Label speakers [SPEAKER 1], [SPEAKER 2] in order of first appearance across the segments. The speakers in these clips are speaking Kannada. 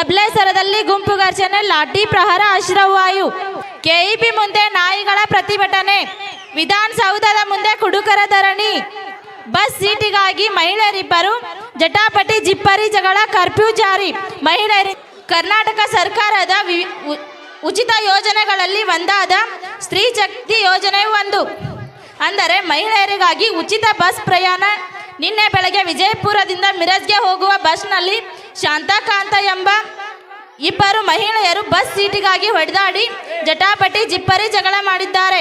[SPEAKER 1] ಅಬ್ಲೇಸರದಲ್ಲಿ ಘರ್ಷಣೆ, ಲಾಠಿ ಪ್ರಹಾರ, ಅಶ್ರವಾಯು. ಕೆಇಬಿ ಮುಂದೆ ನಾಯಿಗಳ ಪ್ರತಿಭಟನೆ. ವಿಧಾನಸೌಧದ ಮುಂದೆ ಕುಡುಕರ ಧರಣಿ. ಬಸ್ ಸೀಟಿಗಾಗಿ ಮಹಿಳೆಯರಿಬ್ಬರು, ಜಟಾಪಟಿ ಜಿಪ್ಪರಿ ಜಗಳ ಕರ್ಫ್ಯೂ ಜಾರಿ. ಮಹಿಳೆಯರಿ, ಕರ್ನಾಟಕ ಸರ್ಕಾರದ ಉಚಿತ ಯೋಜನೆಗಳಲ್ಲಿ ಒಂದಾದ ಸ್ತ್ರೀ ಶಕ್ತಿ ಯೋಜನೆ ಒಂದು. ಅಂದರೆ ಮಹಿಳೆಯರಿಗಾಗಿ ಉಚಿತ ಬಸ್ ಪ್ರಯಾಣ. ನಿನ್ನೆ ಬೆಳಗ್ಗೆ ವಿಜಯಪುರದಿಂದ ಮಿರಜ್ಗೆ ಹೋಗುವ ಬಸ್ನಲ್ಲಿ ಶಾಂತಾಕಾಂತ ಎಂಬ ಇಬ್ಬರು ಮಹಿಳೆಯರು ಬಸ್ ಸೀಟಿಗಾಗಿ ಹೊಡೆದಾಡಿ ಜಟಾಪಟಿ ಜಿಪ್ಪರಿ ಜಗಳ ಮಾಡಿದ್ದಾರೆ.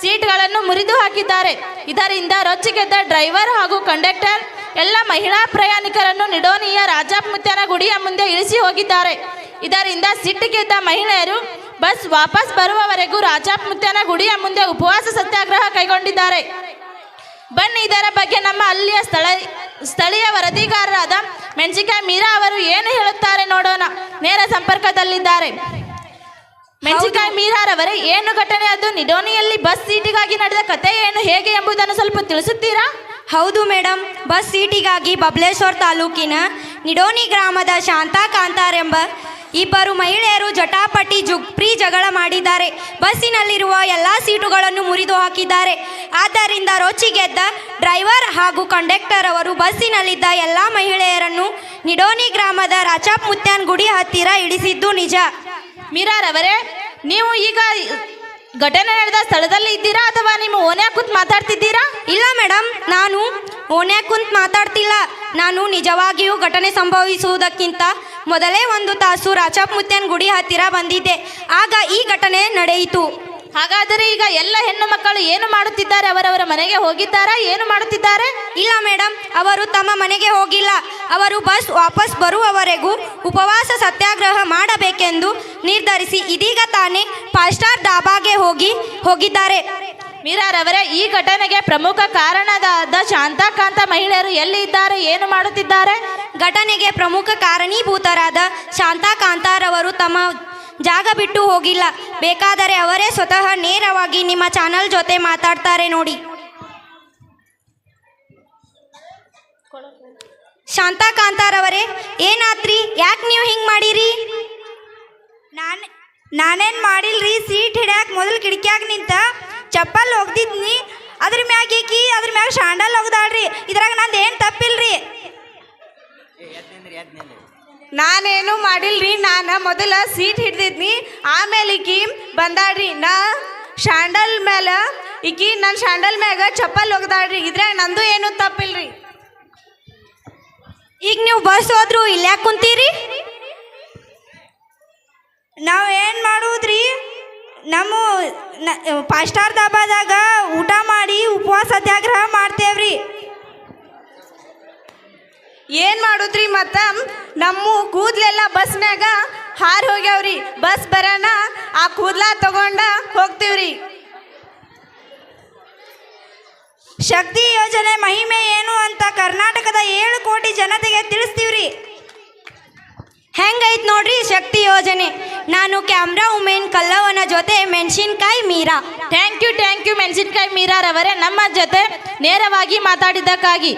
[SPEAKER 1] ಸೀಟ್ಗಳನ್ನು ಮುರಿದು ಹಾಕಿದ್ದಾರೆ. ಇದರಿಂದ ರೊಚ್ಚಿಗೆದ್ದ ಡ್ರೈವರ್ ಹಾಗೂ ಕಂಡಕ್ಟರ್, ಎಲ್ಲ ಮಹಿಳಾ ಪ್ರಯಾಣಿಕರನ್ನು ನಿಡೋನಿಯ ರಾಜಾಪುತ್ಯನ ಗುಡಿಯ ಮುಂದೆ ಇಳಿಸಿ ಹೋಗಿದ್ದಾರೆ. ಇದರಿಂದ ಸಿಟ್ಟಿಗೆದ್ದ ಮಹಿಳೆಯರು ಬಸ್ ವಾಪಸ್ ಬರುವವರೆಗೂ ರಾಜಾಪುತ್ಯನ ಗುಡಿಯ ಮುಂದೆ ಉಪವಾಸ ಸತ್ಯಾಗ್ರಹ ಕೈಗೊಂಡಿದ್ದಾರೆ. ಬನ್ನಿ, ಇದರ ಬಗ್ಗೆ ನಮ್ಮ ಅಲ್ಲಿಯ ಸ್ಥಳ ಸ್ಥಳೀಯ ವರದಿಗಾರರಾದ ಮೆಣಸಿಕಾಯಿ ಮೀರಾ ಅವರು ಏನು ಹೇಳುತ್ತಾರೆ ನೋಡೋಣ. ನೇರ ಸಂಪರ್ಕದಲ್ಲಿದ್ದಾರೆ. ಮೆಣಸಿಕಾಯಿ ಮೀರಾರವರೇ, ಏನು ಘಟನೆ ಅದು? ನಿಡೋನಿಯಲ್ಲಿ ಬಸ್ ಸೀಟಿಗಾಗಿ ನಡೆದ ಕತೆ ಏನು? ಹೇಗೆ ಎಂಬುದನ್ನು ಸ್ವಲ್ಪ ತಿಳಿಸುತ್ತೀರಾ?
[SPEAKER 2] ಹೌದು ಮೇಡಮ್ ಬಸ್ ಸೀಟಿಗಾಗಿ ಬಬ್ಲೇಶ್ವರ್ ತಾಲೂಕಿನ ನಿಡೋನಿ ಗ್ರಾಮದ ಶಾಂತಾ ಕಾಂತಾರ್ ಎಂಬ ಇಬ್ಬರು ಮಹಿಳೆಯರು ಜಟಾಪಟಿ ಜುಗ್ಪ್ರಿ ಜಗಳ ಮಾಡಿದ್ದಾರೆ. ಬಸ್ಸಿನಲ್ಲಿರುವ ಎಲ್ಲ ಸೀಟುಗಳನ್ನು ಮುರಿದು ಹಾಕಿದ್ದಾರೆ ಆದ್ದರಿಂದ ರೊಚ್ಚಿಗೆದ್ದ ಡ್ರೈವರ್ ಹಾಗೂ ಕಂಡಕ್ಟರ್ ಅವರು ಬಸ್ಸಿನಲ್ಲಿದ್ದ ಎಲ್ಲ ಮಹಿಳೆಯರನ್ನು ನಿಡೋನಿ ಗ್ರಾಮದ ರಾಚಾಪ್ ಮುತ್ಯಾನ್ ಗುಡಿ ಹತ್ತಿರ ಇಳಿಸಿದ್ದು ನಿಜ.
[SPEAKER 1] ಮೀರಾರವರೇ ನೀವು ಈಗ ಘಟನೆ ನಡೆದ ಸ್ಥಳದಲ್ಲಿ ಇದ್ದೀರಾ ಅಥವಾ ನಿಮ್ಮ ಓನ್ಯಾಗ ಕುಂತ ಮಾತಾಡ್ತಿದ್ದೀರಾ?
[SPEAKER 2] ಇಲ್ಲ ಮೇಡಮ್ ನಾನು ಓನ್ಯಾಗ ಕುಂತ್ ಮಾತಾಡ್ತಿಲ್ಲ. ನಾನು ನಿಜವಾಗಿಯೂ ಘಟನೆ ಸಂಭವಿಸುವುದಕ್ಕಿಂತ ಮೊದಲೇ ಒಂದು ತಾಸು ರಾಚಾಪ್ ಮುತ್ಯನ್ ಗುಡಿ ಹತ್ತಿರ ಬಂದಿದ್ದೆ. ಆಗ ಈ ಘಟನೆ ನಡೆಯಿತು.
[SPEAKER 1] ಹಾಗಾದರೆ ಈಗ ಎಲ್ಲ ಹೆಣ್ಣು ಮಕ್ಕಳು ಏನು ಮಾಡುತ್ತಿದ್ದಾರೆ? ಅವರವರ ಮನೆಗೆ ಹೋಗಿದ್ದಾರಾ? ಏನು ಮಾಡುತ್ತಿದ್ದಾರೆ?
[SPEAKER 2] ಇಲ್ಲ ಮೇಡಮ್ ಅವರು ತಮ್ಮ ಮನೆಗೆ ಹೋಗಿಲ್ಲ. ಅವರು ಬಸ್ ವಾಪಸ್ ಬರುವವರೆಗೂ ಉಪವಾಸ ಸತ್ಯಾಗ್ರಹ ಮಾಡಬೇಕೆಂದು ನಿರ್ಧರಿಸಿ ಇದೀಗ ತಾನೇ ಫೈವ್ ಸ್ಟಾರ್ ಡಾಬಾಗೆ ಹೋಗಿ ಹೋಗಿದ್ದಾರೆ.
[SPEAKER 1] ಮೀರಾರವರೇ ಈ ಘಟನೆಗೆ ಪ್ರಮುಖ ಕಾರಣದಾದ ಶಾಂತಾಕಾಂತ ಮಹಿಳೆಯರು ಎಲ್ಲಿ ಇದ್ದಾರೆ ಏನು ಮಾಡುತ್ತಿದ್ದಾರೆ?
[SPEAKER 2] ಘಟನೆಗೆ ಪ್ರಮುಖ ಕಾರಣೀಭೂತರಾದ ಶಾಂತಾ ಕಾಂತಾರವರು ತಮ್ಮ ಜಾಗ ಬಿಟ್ಟು ಹೋಗಿಲ್ಲ. ಬೇಕಾದರೆ ಅವರೇ ಸ್ವತಃ ನೇರವಾಗಿ ನಿಮ್ಮ ಚಾನಲ್ ಜೊತೆ ಮಾತಾಡ್ತಾರೆ ನೋಡಿ. ಶಾಂತಾಕಾಂತಾರವರೇ ಏನಾತ್ರಿ ಯಾಕೆ ನೀವು ಹಿಂಗೆ ಮಾಡಿರಿ?
[SPEAKER 3] ನಾನು ನಾನೇನು ಮಾಡಿಲ್ರಿ? ಸೀಟ್ ಹಿಡ್ಯಾಕ ಮೊದಲು ಕಿಟಕಿಯಾಗ ನಿಂತ ಚಪ್ಪಲ್ ಒಗ್ದಿದ್ನಿ. ಅದ್ರ ಮ್ಯಾಗ ಈಕಿ ಅದ್ರ ಮ್ಯಾಗ ಶಾಂಡಲ್ ಒಗ್ದಾಳ್ರಿ. ಇದ್ರಾಗ ನಂದು ಏನು ತಪ್ಪಿಲ್ರಿ?
[SPEAKER 1] ನಾನೇನು ಮಾಡಿಲ್ರಿ? ನಾನು ಮೊದಲ ಸೀಟ್ ಹಿಡ್ದಿದ್ನಿ. ಆಮೇಲೆ ಈಕಿ ಬಂದಾಳ್ರಿ ನಾ ಶಾಂಡಲ್ ಮೇಲೆ ಈಕಿ ನನ್ನ ಶಾಂಡಲ್ ಮ್ಯಾಗ ಚಪ್ಪಲ್ ಹೋಗ್ದಾಳ್ರಿ ಇದ್ರಾಗ ನಂದು ಏನು ತಪ್ಪಿಲ್ರಿ?
[SPEAKER 2] ಈಗ ನೀವು ಬಸ್ ಹೋದ್ರು ಇಲ್ಯಾಕೆ ಕುಂತೀರಿ
[SPEAKER 3] ನಾವು ಏನು ಮಾಡುವುದ್ರಿ ನಮ್ಮ ಫೈವ್ ಸ್ಟಾರ್ ದಬಾದಾಗ ಊಟ ಮಾಡಿ ಉಪವಾಸ ಸತ್ಯಾಗ್ರಹ ಮಾಡ್ತೇವ್ರಿ.
[SPEAKER 1] ಏನು ಮಾಡುದ್ರಿ ಮತ್ತು? ನಮ್ಮ ಕೂದ್ಲೆಲ್ಲ ಬಸ್ನ್ಯಾಗ ಹಾರಿ ಹೋಗ್ಯಾವ್ರಿ. ಬಸ್ ಬರೋಣ ಆ ಕೂದ್ಲ ತಗೊಂಡ ಹೋಗ್ತೀವ್ರಿ.
[SPEAKER 3] ಶಕ್ತಿ ಯೋಜನೆ ಮಹಿಮೆ ಏನು ಅಂತ ಕರ್ನಾಟಕದ ಏಳು ಕೋಟಿ ಜನತೆಗೆ ತಿಳಿಸ್ತೀವ್ರಿ.
[SPEAKER 2] ಹೆಂಗೈತ್ ನೋಡ್ರಿ ಶಕ್ತಿ ಯೋಜನೆ? ನಾನು ಕ್ಯಾಮ್ರಾ ಉಮೇನ್ ಕಲ್ಲವನ ಜೊತೆ ಮೆಣಸಿನ್ಕಾಯಿ Meera.
[SPEAKER 1] Thank you thank you. ಮೆಣಸಿನ್ಕಾಯಿ ಮೀರಾರವರೇ, ನಮ್ಮ ಜೊತೆ ನೇರವಾಗಿ ಮಾತಾಡಿದ್ದಕ್ಕಾಗಿ.